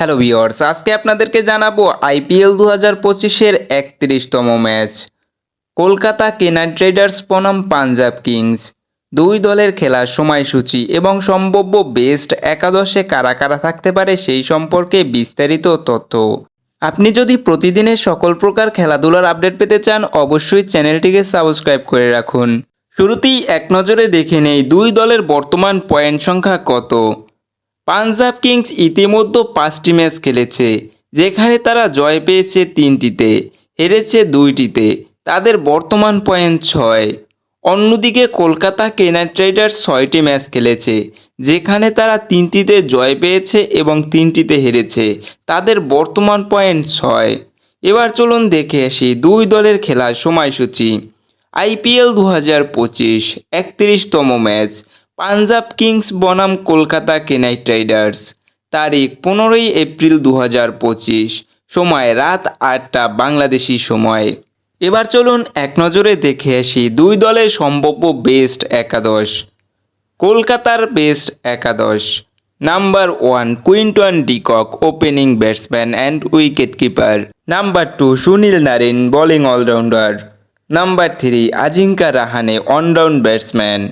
Hello viewers আজকে আপনাদেরকে জানাব আইপিএল দু হাজার পঁচিশের একত্রিশতম ম্যাচ কলকাতা কেনাইট রাইডার্স বনাম পাঞ্জাব কিংস দুই দলের খেলার সময়সূচি এবং সম্ভাব্য বেস্ট একাদশে কারা কারা থাকতে পারে সেই সম্পর্কে বিস্তারিত তথ্য। আপনি যদি প্রতিদিনের সকল প্রকার খেলাধুলার আপডেট পেতে চান, অবশ্যই চ্যানেলটিকে সাবস্ক্রাইব করে রাখুন। শুরুতেই এক নজরে দেখে নেই দুই দলের বর্তমান পয়েন্ট সংখ্যা কত। পাঞ্জাব কিংস ইতিমধ্যে পাঁচটি ম্যাচ খেলেছে, যেখানে তারা জয় পেয়েছে তিনটিতে, হেরেছে দুইটিতে, তাদের বর্তমান পয়েন্ট ছয়। অন্যদিকে কলকাতা কেনাইট রাইডার্স ছয়টি ম্যাচ খেলেছে, যেখানে তারা তিনটিতে জয় পেয়েছে এবং তিনটিতে হেরেছে, তাদের বর্তমান পয়েন্ট ছয়। এবার চলুন দেখে আসি দুই দলের খেলার সময়সূচি। আইপিএল দু হাজার পঁচিশ, একত্রিশতম ম্যাচ পাঞ্জাব কিংস বনাম কলকাতা কেনাইট রাইডার্স তারিখ পনেরোই এপ্রিল দু পঁচিশ, সময় রাত আটটা বাংলাদেশি সময়। এবার চলুন এক নজরে দেখে আসি দুই দলের সম্ভাব্য বেস্ট একাদশ। কলকাতার বেস্ট একাদশ, number one Quinton de Kock, opening batsman and wicket keeper number two Sunil Narine, bowling allrounder. Number three Ajinkya Rahane allround batsman.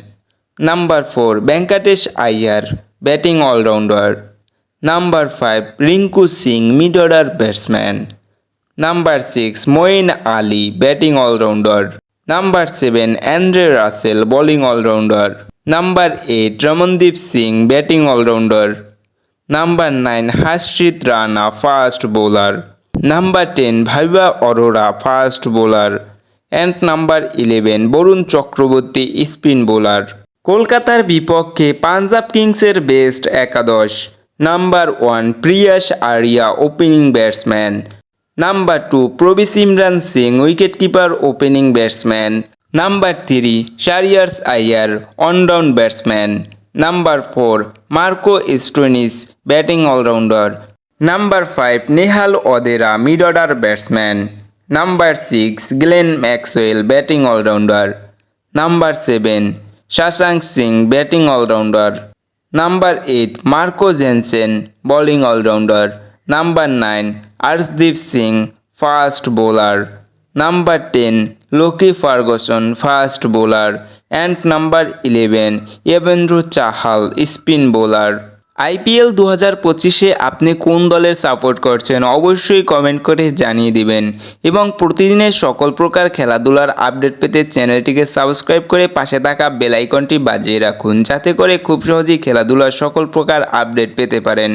Number four Venkatesh Iyer batting allrounder number five Rinku Singh mid order batsman number six Moeen Ali batting allrounder number seven Andre Russell bowling allrounder number eight Ramandeep Singh batting allrounder number nine হাসরিত Rana fast bowler number ten Vaibhav Arora fast bowler and number eleven Varun Chakravarthy spin bowler কলকাতার বিপক্ষে পাঞ্জাব কিংসের best একাদশ। Number one Priyansh Arya opening batsman. Number two Prabhsimran Singh wicket keeper opening batsman. Number three Shreyas Iyer allround batsman. Number four Marcus Stoinis batting allrounder. Number five Nehal Wadhera mid order batsman. Number six Glenn Maxwell batting allrounder. Number seven Shashank Singh batting allrounder number eight Marco Jansen bowling allrounder number nine Arshdeep Singh fast bowler number ten Lockie Ferguson fast bowler and number eleven Yuzvendra Chahal spin bowler IPL দু হাজার পঁচিশে আপনি কোন দলের support করছেন অবশ্যই comment করে জানিয়ে দিবেন। এবং প্রতিদিনের সকল প্রকার খেলাধুলার আপডেট পেতে চ্যানেলটিকে সাবস্ক্রাইব করে পাশে থাকা বেলাইকনটি বাজিয়ে রাখুন, যাতে করে খুব সহজেই খেলাধুলার সকল প্রকার আপডেট পেতে পারেন।